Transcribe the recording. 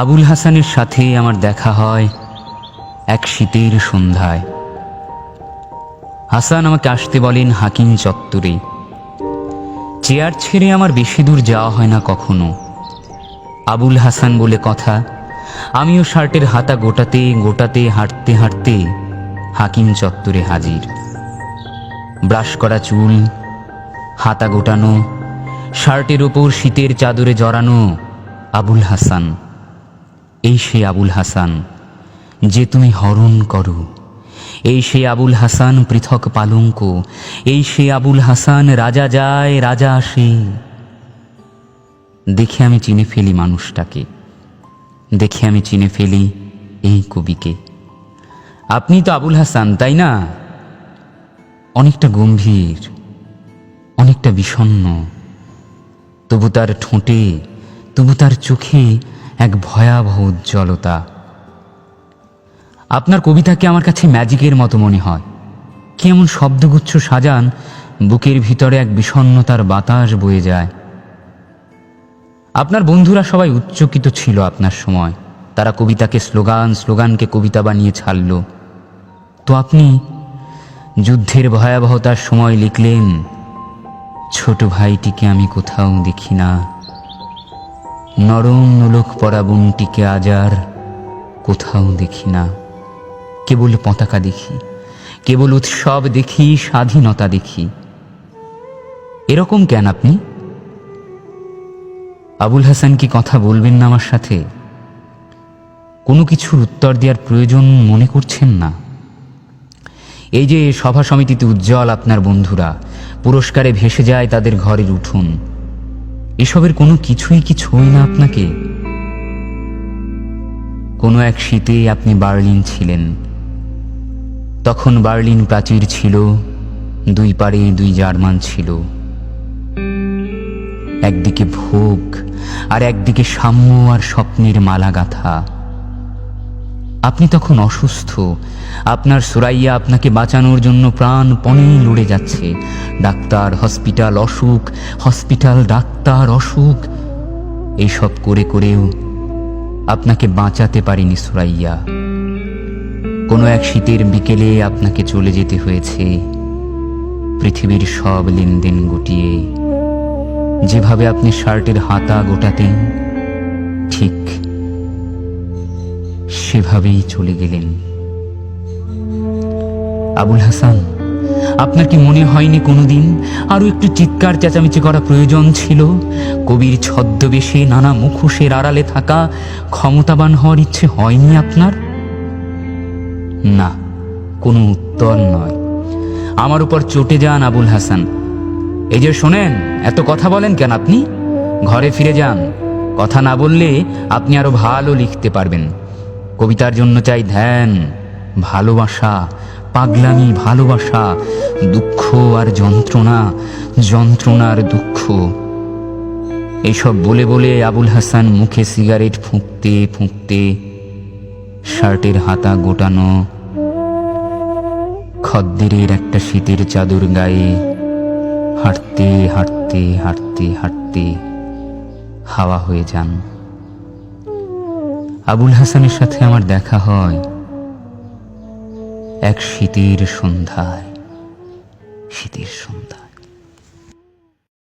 আবুল হাসানের সাথে আমার দেখা হয় এক শীতের সন্ধ্যায়। হাসান আমাকে আসতে বলেন হাকিম চত্বরে। চেয়ার ছেড়ে আমার বেশি দূর যাওয়া হয় না কখনো। আবুল হাসান বলে কথা, আমিও শার্টের হাতা গোটাতে গোটাতে, হাঁটতে হাঁটতে হাকিম চত্বরে হাজির। ব্রাশ করা চুল, হাতা গোটানো, শার্টের ওপর শীতের চাদরে জড়ানো আবুল হাসান। এই সে আবুল হাসান, যে তুমি হরণ করো। এই সে আবুল হাসান পৃথক পালঙ্ক, এই সে আবুল হাসান রাজা যায়, রাজা আসে। দেখে আমি চিনে ফেলি মানুষটাকে, দেখে আমি চিনে ফেলি এই কবিকে। আপনি তো আবুল হাসান, তাই না? অনেকটা গম্ভীর, অনেকটা বিষণ্ণ, তবু তার ঠোঁটে, তবু তার চোখে এক ভয়াবহ উজ্জ্বলতা। আপনার কবিতাকে আমার কাছে ম্যাজিকের মতো মনে হয়? কেমন শব্দগুচ্ছ সাজান, বুকের ভিতরে এক বিষণ্ণতার বাতাস বয়ে যায়? আপনার বন্ধুরা সবাই উচ্চকিত ছিল আপনার সময়। তারা কবিতাকে স্লোগান, স্লোগানকে কবিতা বানিয়ে ছাড়ল। তো আপনি যুদ্ধের ভয়াবহতার সময় লিখলেন, ছোট ভাইটিকে আমি কোথাও দেখি না। নরম নোলক পরা বোনটিকে আজার কোথাও দেখি না। কেবল পতাকা দেখি, কেবল উৎসব দেখি, স্বাধীনতা দেখি। এরকম কেন আপনি? আবুল হাসান কি কথা বলবেন না আমার সাথে? কোনো কিছুর উত্তর দেওয়ার প্রয়োজন মনে করছেন না? এই যে সভা সমিতিতে উজ্জ্বল আপনার বন্ধুরা, পুরস্কারে ভেসে যায় তাদের ঘরের উঠুন। এসবের কোনো কিছুই কি ছুঁই না আপনাকে? কোনো এক শীতে আপনি বার্লিন ছিলেন। তখন বার্লিন প্রাচীর ছিল, দুই পারে দুই জার্মান ছিল। একদিকে ভোগ আর একদিকে সাম্য আর স্বপ্নের মালা গাথা আপনি তখন অসুস্থ। আপনার সুরাইয়া আপনাকে বাঁচানোর জন্য প্রাণপণে লড়ে যাচ্ছে। ডাক্তার, হসপিটাল অসুখ, হসপিটাল ডাক্তার অসুখ এইসব করে করেও আপনাকে বাঁচাতে পারিনি সুরাইয়া। কোনো এক শীতের বিকেলে আপনাকে চলে যেতে হয়েছে। পৃথিবীর সব লেনদেন গুটিয়ে। যেভাবে আপনি শার্টের হাতা গোটাতেন, ঠিক সেভাবেই চলে গেলেন। আবুল হাসান, আপনার কি মনে হয়নি কোনোদিন আরও একটু চিৎকার, চেঁচামেচি করা প্রয়োজন ছিল? কবির ছদ্মবেশে নানা মুখোশের আড়ালে থাকা ক্ষমতাবান হওয়ার ইচ্ছে হয়নি আপনার? না, কোনো উত্তর নয়। আমার উপর চটে যান আবুল হাসান। এই যে শোনেন, এত কথা বলেন কেন আপনি? ঘরে ফিরে যান। কথা না বললে আপনি আরও ভালো লিখতে পারবেন। কবিতার জন্য চাই ধ্যান, ভালোবাসা, পাগলামি, ভালোবাসা, দুঃখ আর যন্ত্রণা, যন্ত্রণার দুঃখ। এইসব বলে বলে আবুল হাসান মুখে সিগারেট ফুঁকতে ফুঁকতে শার্টের হাতা গোটানো, খদ্দেরের একটা শীতের চাদর গায়ে হাঁটতে হাঁটতে হাঁটতে হাঁটতে হাওয়া হয়ে যান। আবুল হাসানের সাথে আমার দেখা হয় এক শীতের সন্ধ্যায়। শীতের সন্ধ্যায়